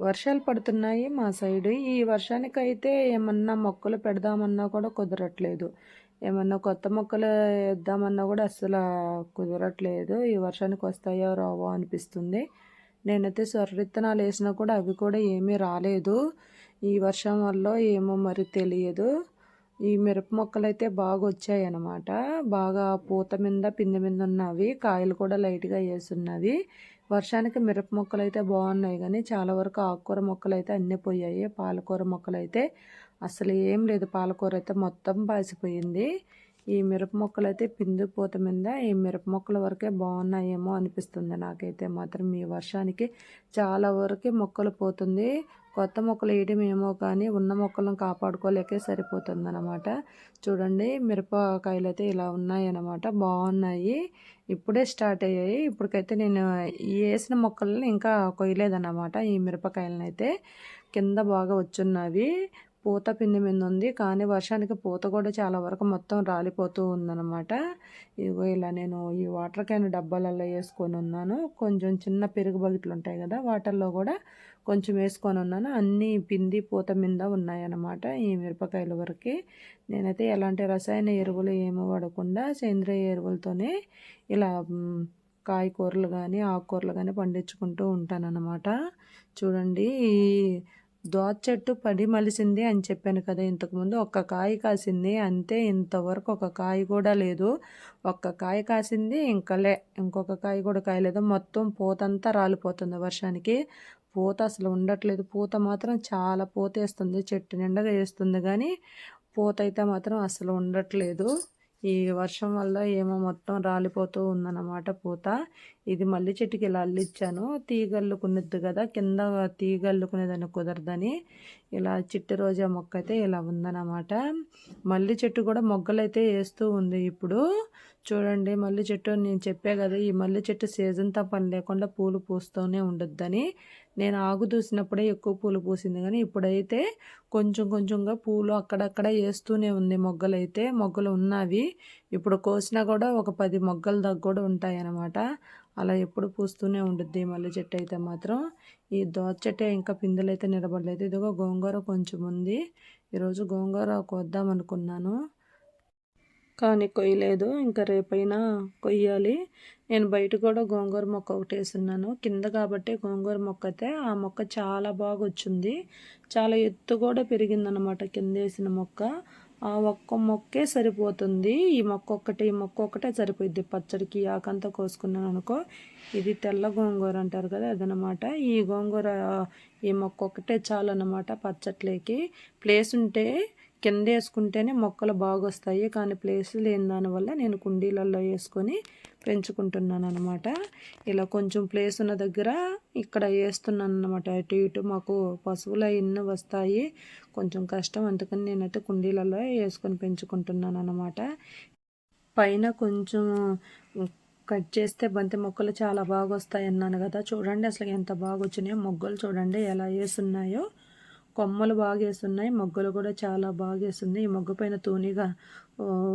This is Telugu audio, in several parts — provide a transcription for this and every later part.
వర్షాలు పడుతున్నాయి మా సైడు. ఈ వర్షానికైతే ఏమన్నా మొక్కలు పెడదామన్నా కూడా కుదరట్లేదు. ఏమన్నా కొత్త మొక్కలు వేద్దామన్నా కూడా అస్సలు కుదరట్లేదు. ఈ వర్షానికి వస్తాయో రావో అనిపిస్తుంది. నేనైతే సొర్ర విత్తనాలు వేసినా కూడా అవి కూడా ఏమీ రాలేదు. ఈ వర్షం వల్ల ఏమో మరి తెలియదు. ఈ మిరప మొక్కలు అయితే బాగా వచ్చాయి అన్నమాట బాగా పూత మీద పిండి మీద ఉన్నవి. కాయలు కూడా లైట్గా వేసున్నవి. వర్షానికి మిరప మొక్కలు అయితే బాగున్నాయి కానీ చాలా వరకు ఆకుకూర మొక్కలు అయితే అన్నీ పోయాయి. పాలకూర మొక్కలు అయితే అసలు ఏం లేదు. పాలకూర అయితే మొత్తం పాసిపోయింది. ఈ మిరప మొక్కలు అయితే పిందు పూత మీద ఈ మిరప మొక్కల వరకే బాగున్నాయేమో అనిపిస్తుంది నాకైతే మాత్రం. ఈ వర్షానికి చాలా వరకు మొక్కలు పోతుంది. కొత్త మొక్కలు వేయడం ఏమో కానీ ఉన్న మొక్కలను కాపాడుకోలేకే సరిపోతుంది అనమాట చూడండి మిరపకాయలు అయితే ఇలా ఉన్నాయన్నమాట. బాగున్నాయి. ఇప్పుడే స్టార్ట్ అయ్యాయి. ఇప్పటికైతే నేను వేసిన మొక్కలను ఇంకా కొయ్యలేదన్నమాట. ఈ మిరపకాయలను అయితే కింద బాగా వచ్చున్నవి. పూత పిండి మీద ఉంది. కానీ వర్షానికి పూత కూడా చాలా వరకు మొత్తం రాలిపోతూ ఉందన్నమాట. ఇదిగో ఇలా నేను ఈ వాటర్ క్యాన్ డబ్బాలలో వేసుకొని ఉన్నాను. కొంచెం చిన్న పెరుగు బకెట్లు ఉంటాయి కదా వాటర్లో కూడా కొంచెం వేసుకొని ఉన్నాను. అన్నీ పిండి పూత మీద ఉన్నాయన్నమాట ఈ మిరపకాయల వరకు. నేనైతే ఎలాంటి రసాయన ఎరువులు ఏమి వాడకుండా సేంద్రియ ఎరువులతోనే ఇలా కాయకూరలు కానీ ఆకుకూరలు కానీ పండించుకుంటూ ఉంటానన్నమాట. చూడండి ఈ దోస చెట్టు పడి మలిసింది అని చెప్పాను కదా ఇంతకుముందు ఒక్క కాయ కాసింది అంతే. ఇంతవరకు ఒక కాయ కూడా లేదు. ఒక్క కాయ కాసింది ఇంకలే ఇంకొక కాయ కూడా కాయలేదు. మొత్తం పూతంతా రాలిపోతుంది వర్షానికి. పూత అసలు ఉండట్లేదు. పూత మాత్రం చాలా పూత వేస్తుంది చెట్టు నిండగా వేస్తుంది కానీ పూత అయితే మాత్రం అసలు ఉండట్లేదు. ఈ వర్షం వల్ల ఏమో మొత్తం రాలిపోతూ ఉందన్నమాట పూత. ఇది మల్లి చెట్టుకి ఇలా అల్లిచ్చాను. తీగల్లుకునేది కదా కింద తీగల్లుకునేదని కుదరదని. ఇలా చిట్టి రోజా మొక్క అయితే ఇలా ఉందన్నమాట. మల్లి చెట్టు కూడా మొగ్గలైతే వేస్తూ ఉంది ఇప్పుడు. చూడండి మల్లి చెట్టు నేను చెప్పే కదా ఈ మల్లి చెట్టు సీజన్తో పని లేకుండా పూలు పూస్తూనే ఉండొద్దని. నేను ఆగు దూసినప్పుడే ఎక్కువ పూలు పూసింది. కానీ ఇప్పుడైతే కొంచెం కొంచెంగా పూలు అక్కడక్కడ వేస్తూనే ఉంది మొగ్గలైతే. మొగ్గలు ఉన్నవి. ఇప్పుడు కోసినా కూడా ఒక పది మొగ్గల దగ్గర కూడా ఉంటాయి అన్నమాట అలా ఎప్పుడు పూస్తూనే ఉంటుంది మల్లె చెట్టు అయితే మాత్రం. ఈ దోత చెట్టు ఇంకా పిందెలైతే నిలబడలేదు. ఇదిగో గోంగూర కొంచెం ఉంది. ఈరోజు గోంగూర కొద్దాం అనుకున్నాను. కానీ కొయ్యలేదు. ఇంకా రేపైనా కొయ్యాలి. నేను బయట కూడా గోంగూర మొక్క ఒకటి వేసున్నాను కింద కాబట్టి గోంగూర మొక్క అయితే ఆ మొక్క చాలా బాగా వచ్చింది చాలా ఎత్తు కూడా పెరిగిందనమాట కింద వేసిన మొక్క. ఆ ఒక్క మొక్కే సరిపోతుంది. ఈ మొక్క ఒక్కటే ఈ మొక్క ఒక్కటే సరిపోయింది పచ్చడికి ఆకంతా కోసుకున్నాను అనుకో. ఇది తెల్ల గోంగూర అంటారు కదా అదనమాట ఈ గోంగూర ఈ మొక్క ఒక్కటే చాలు అనమాట పచ్చట్లేకి. ప్లేస్ ఉంటే కింద వేసుకుంటేనే మొక్కలు బాగా వస్తాయి కానీ ప్లేస్ లేని దానివల్ల నేను కుండీలలో వేసుకొని పెంచుకుంటున్నాను అనమాట ఇలా కొంచెం ప్లేస్ ఉన్న దగ్గర ఇక్కడ వేస్తున్నాను అనమాట అటు ఇటు మాకు పశువులు ఇన్ని వస్తాయి. కొంచెం కష్టం. అందుకని నేనైతే కుండీలలో వేసుకొని పెంచుకుంటున్నాను అనమాట పైన కొంచెం కట్ చేస్తే బంతి మొక్కలు చాలా బాగా వస్తాయి అన్నాను కదా. చూడండి అసలు ఎంత బాగా వచ్చినాయో మొగ్గలు చూడండి ఎలా వేసున్నాయో కొమ్మలు బాగేస్తున్నాయి మొగ్గలు కూడా చాలా బాగేస్తుంది ఈ మొగ్గ పైన తూనిగా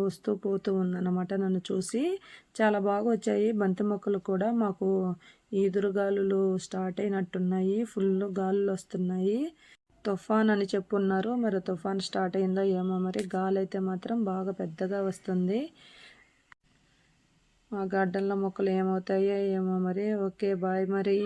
వస్తూ పోతూ ఉందన్నమాట నన్ను చూసి. చాలా బాగా వచ్చాయి బంతి మొక్కలు కూడా. మాకు ఈదురుగాలులు స్టార్ట్ అయినట్టున్నాయి. ఫుల్ గాలులు వస్తున్నాయి. తుఫాన్ అని చెప్పున్నారు. మరి తుఫాన్ స్టార్ట్ అయిందో ఏమో మరి. గాలి అయితే మాత్రం బాగా పెద్దగా వస్తుంది. మా గార్డెన్లో మొక్కలు ఏమవుతాయో ఏమో మరి. ఓకే బాయ్ మరి.